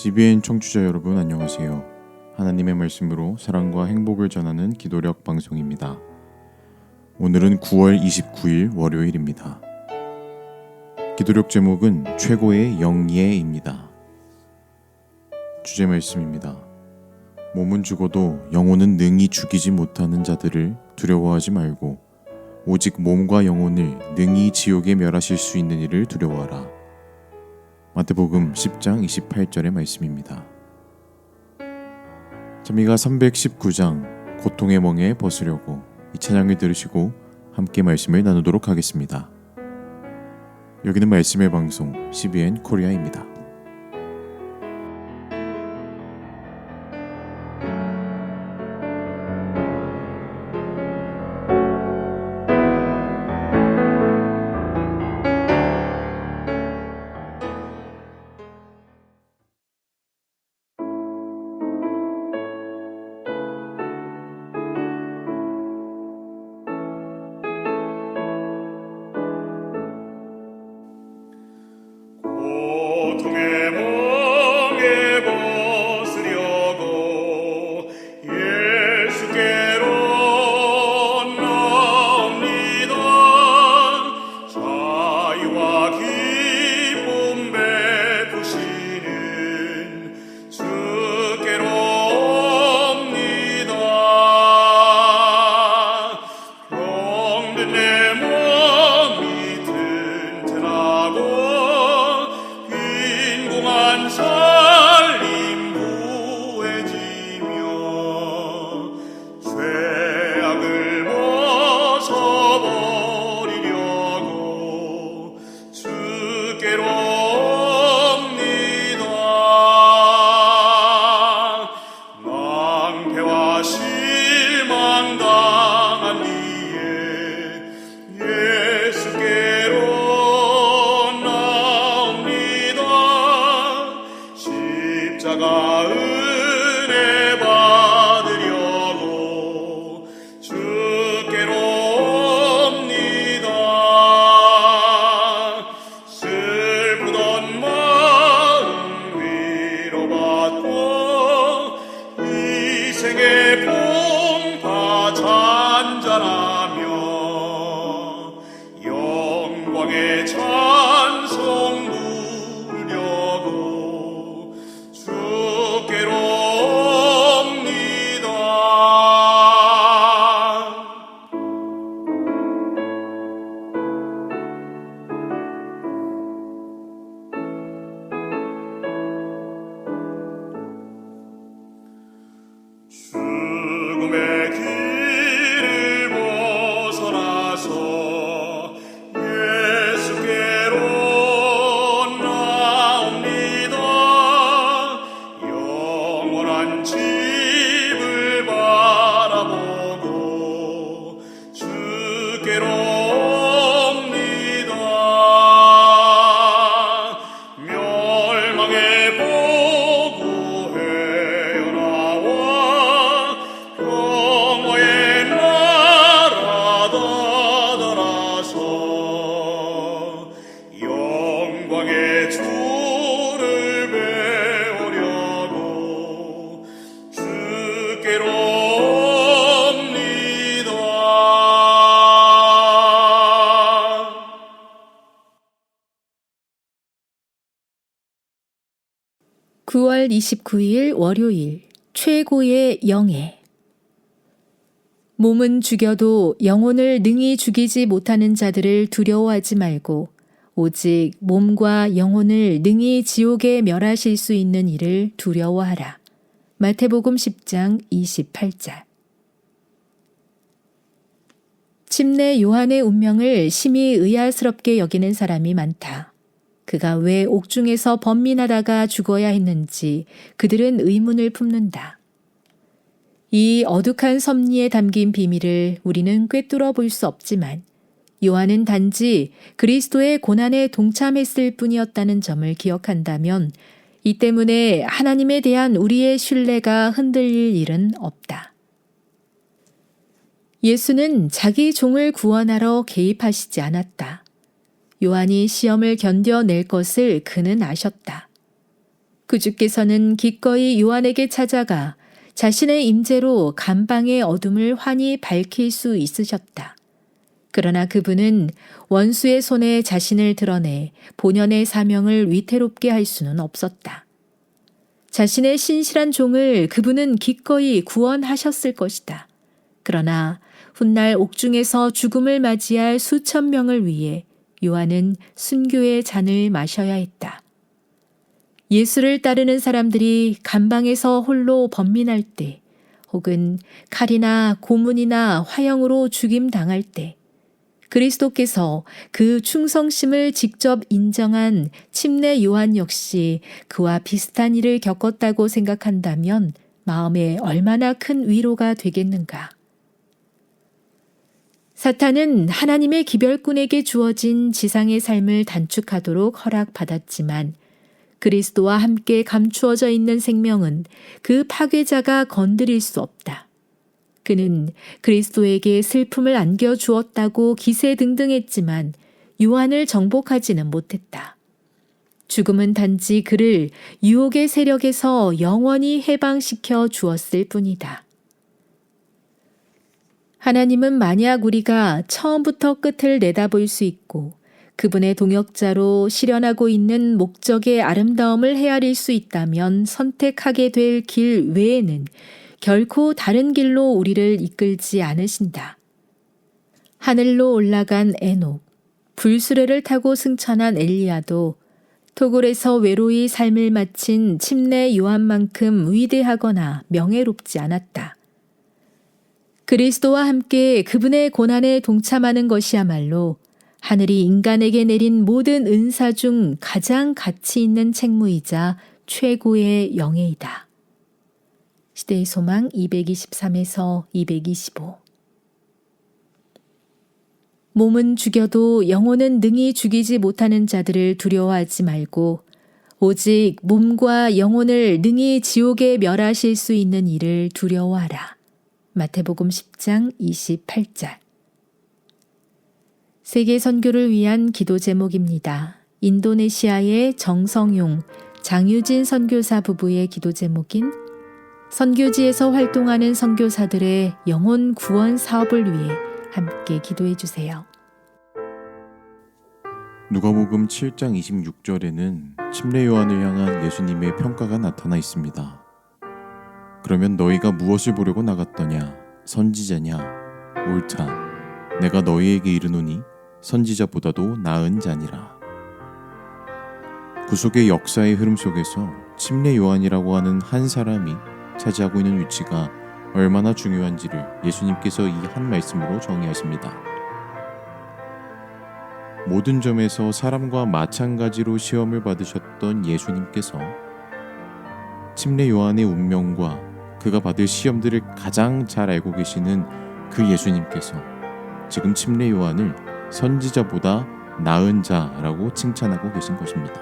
CBN 청취자 여러분 안녕하세요. 하나님의 말씀으로 사랑과 행복을 전하는 기도력 방송입니다. 오늘은 9월 29일 월요일입니다. 기도력 제목은 최고의 영예입니다. 주제 말씀입니다. 몸은 죽어도 영혼은 능히 죽이지 못하는 자들을 두려워하지 말고 오직 몸과 영혼을 능히 지옥에 멸하실 수 있는 이를 두려워하라. 마태복음 10장 28절의 말씀입니다. 자미가 319장 고통의 멍에 벗으려고 이 찬양을 들으시고 함께 말씀을 나누도록 하겠습니다. 여기는 말씀의 방송 CBN 코리아입니다. 29일 월요일 최고의 영예 몸은 죽여도 영혼을 능히 죽이지 못하는 자들을 두려워하지 말고 오직 몸과 영혼을 능히 지옥에 멸하실 수 있는 이를 두려워하라. 마태복음 10장 28절 침례 요한의 운명을 심히 의아스럽게 여기는 사람이 많다. 그가 왜 옥중에서 번민하다가 죽어야 했는지 그들은 의문을 품는다. 이 어둑한 섭리에 담긴 비밀을 우리는 꿰뚫어 볼 수 없지만 요한은 단지 그리스도의 고난에 동참했을 뿐이었다는 점을 기억한다면 이 때문에 하나님에 대한 우리의 신뢰가 흔들릴 일은 없다. 예수는 자기 종을 구원하러 개입하시지 않았다. 요한이 시험을 견뎌낼 것을 그는 아셨다. 구주께서는 기꺼이 요한에게 찾아가 자신의 임재로 감방의 어둠을 환히 밝힐 수 있으셨다. 그러나 그분은 원수의 손에 자신을 드러내 본연의 사명을 위태롭게 할 수는 없었다. 자신의 신실한 종을 그분은 기꺼이 구원하셨을 것이다. 그러나 훗날 옥중에서 죽음을 맞이할 수천 명을 위해 요한은 순교의 잔을 마셔야 했다. 예수를 따르는 사람들이 감방에서 홀로 번민할 때, 혹은 칼이나 고문이나 화형으로 죽임 당할 때, 그리스도께서 그 충성심을 직접 인정한 침례 요한 역시 그와 비슷한 일을 겪었다고 생각한다면 마음에 얼마나 큰 위로가 되겠는가. 사탄은 하나님의 기별꾼에게 주어진 지상의 삶을 단축하도록 허락받았지만 그리스도와 함께 감추어져 있는 생명은 그 파괴자가 건드릴 수 없다. 그는 그리스도에게 슬픔을 안겨 주었다고 기세 등등했지만 요한을 정복하지는 못했다. 죽음은 단지 그를 유혹의 세력에서 영원히 해방시켜 주었을 뿐이다. 하나님은 만약 우리가 처음부터 끝을 내다볼 수 있고 그분의 동역자로 실현하고 있는 목적의 아름다움을 헤아릴 수 있다면 선택하게 될 길 외에는 결코 다른 길로 우리를 이끌지 않으신다. 하늘로 올라간 에녹, 불수레를 타고 승천한 엘리야도 토굴에서 외로이 삶을 마친 침례 요한만큼 위대하거나 명예롭지 않았다. 그리스도와 함께 그분의 고난에 동참하는 것이야말로 하늘이 인간에게 내린 모든 은사 중 가장 가치 있는 책무이자 최고의 영예이다. 시대의 소망 223에서 225 몸은 죽여도 영혼은 능히 죽이지 못하는 자들을 두려워하지 말고 오직 몸과 영혼을 능히 지옥에 멸하실 수 있는 이를 두려워하라. 마태복음 10장 28절 세계 선교를 위한 기도 제목입니다. 인도네시아의 정성용, 장유진 선교사 부부의 기도 제목인 선교지에서 활동하는 선교사들의 영혼 구원 사업을 위해 함께 기도해 주세요. 누가복음 7장 26절에는 침례 요한을 향한 예수님의 평가가 나타나 있습니다. 그러면 너희가 무엇을 보려고 나갔더냐? 선지자냐? 옳다. 내가 너희에게 이르노니 선지자보다도 나은 자니라. 구속의 역사의 흐름 속에서 침례 요한이라고 하는 한 사람이 차지하고 있는 위치가 얼마나 중요한지를 예수님께서 이 한 말씀으로 정의하십니다. 모든 점에서 사람과 마찬가지로 시험을 받으셨던 예수님께서 침례 요한의 운명과 그가 받을 시험들을 가장 잘 알고 계시는 그 예수님께서 지금 침례 요한을 선지자보다 나은 자라고 칭찬하고 계신 것입니다.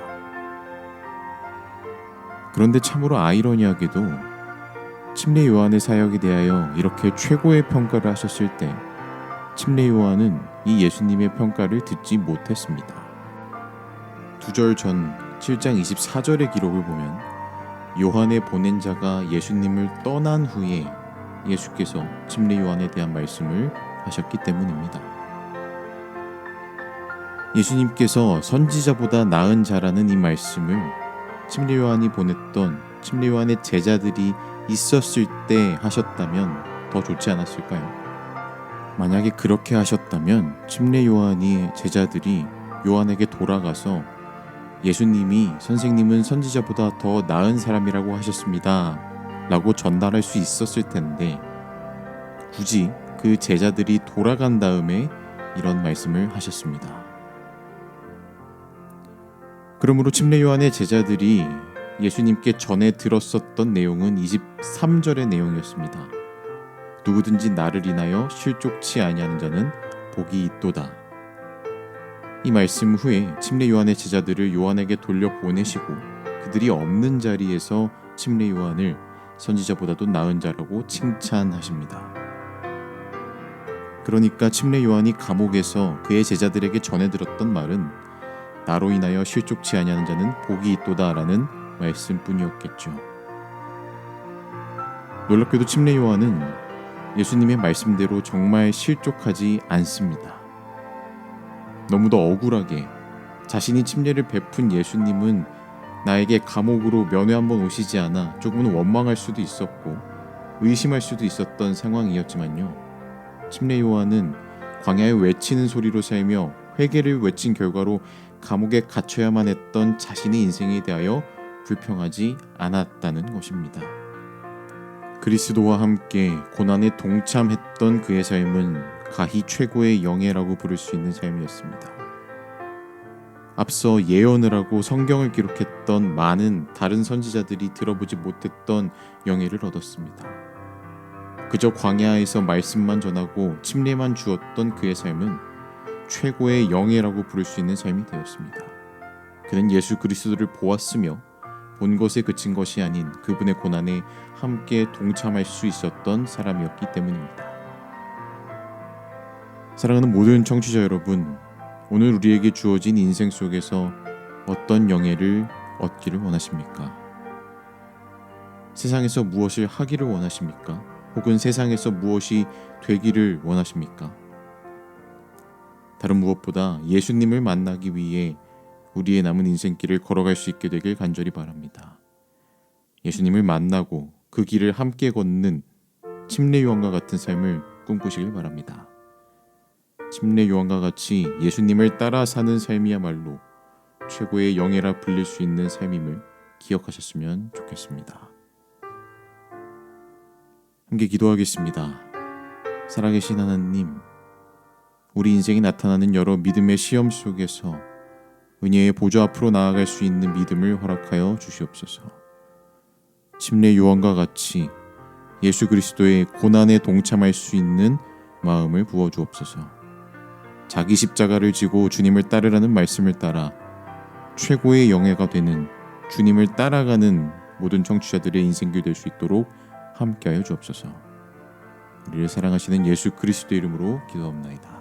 그런데 참으로 아이러니하게도 침례 요한의 사역에 대하여 이렇게 최고의 평가를 하셨을 때 침례 요한은 이 예수님의 평가를 듣지 못했습니다. 두 절 전 7장 24절의 기록을 보면 요한의 보낸 자가 예수님을 떠난 후에 예수께서 침례 요한에 대한 말씀을 하셨기 때문입니다. 예수님께서 선지자보다 나은 자라는 이 말씀을 침례 요한이 보냈던 침례 요한의 제자들이 있었을 때 하셨다면 더 좋지 않았을까요? 만약에 그렇게 하셨다면 침례 요한이 제자들이 요한에게 돌아가서 예수님이 선생님은 선지자보다 더 나은 사람이라고 하셨습니다. 라고 전달할 수 있었을 텐데 굳이 그 제자들이 돌아간 다음에 이런 말씀을 하셨습니다. 그러므로 침례 요한의 제자들이 예수님께 전해 들었었던 내용은 23절의 내용이었습니다. 누구든지 나를 인하여 실족치 아니하는 자는 복이 있도다. 이 말씀 후에 침례 요한의 제자들을 요한에게 돌려 보내시고 그들이 없는 자리에서 침례 요한을 선지자보다도 나은 자라고 칭찬하십니다. 그러니까 침례 요한이 감옥에서 그의 제자들에게 전해 들었던 말은 나로 인하여 실족치 아니하는 자는 복이 있도다라는 말씀뿐이었겠죠. 놀랍게도 침례 요한은 예수님의 말씀대로 정말 실족하지 않습니다. 너무도 억울하게 자신이 침례를 베푼 예수님은 나에게 감옥으로 면회 한번 오시지 않아 조금은 원망할 수도 있었고 의심할 수도 있었던 상황이었지만요. 침례 요한은 광야에 외치는 소리로 살며 회개를 외친 결과로 감옥에 갇혀야만 했던 자신의 인생에 대하여 불평하지 않았다는 것입니다. 그리스도와 함께 고난에 동참했던 그의 삶은 가히 최고의 영예라고 부를 수 있는 삶이었습니다. 앞서 예언을 하고 성경을 기록했던 많은 다른 선지자들이 들어보지 못했던 영예를 얻었습니다. 그저 광야에서 말씀만 전하고 침례만 주었던 그의 삶은 최고의 영예라고 부를 수 있는 삶이 되었습니다. 그는 예수 그리스도를 보았으며 본 것에 그친 것이 아닌 그분의 고난에 함께 동참할 수 있었던 사람이었기 때문입니다. 사랑하는 모든 청취자 여러분, 오늘 우리에게 주어진 인생 속에서 어떤 영예를 얻기를 원하십니까? 세상에서 무엇을 하기를 원하십니까? 혹은 세상에서 무엇이 되기를 원하십니까? 다른 무엇보다 예수님을 만나기 위해 우리의 남은 인생길을 걸어갈 수 있게 되길 간절히 바랍니다. 예수님을 만나고 그 길을 함께 걷는 침례 요한과 같은 삶을 꿈꾸시길 바랍니다. 침례 요한과 같이 예수님을 따라 사는 삶이야말로 최고의 영예라 불릴 수 있는 삶임을 기억하셨으면 좋겠습니다. 함께 기도하겠습니다. 살아계신 하나님, 우리 인생에 나타나는 여러 믿음의 시험 속에서 은혜의 보좌 앞으로 나아갈 수 있는 믿음을 허락하여 주시옵소서. 침례 요한과 같이 예수 그리스도의 고난에 동참할 수 있는 마음을 부어 주옵소서. 자기 십자가를 지고 주님을 따르라는 말씀을 따라 최고의 영예가 되는 주님을 따라가는 모든 청취자들의 인생길 될 수 있도록 함께하여 주옵소서. 우리를 사랑하시는 예수 그리스도 이름으로 기도합나이다.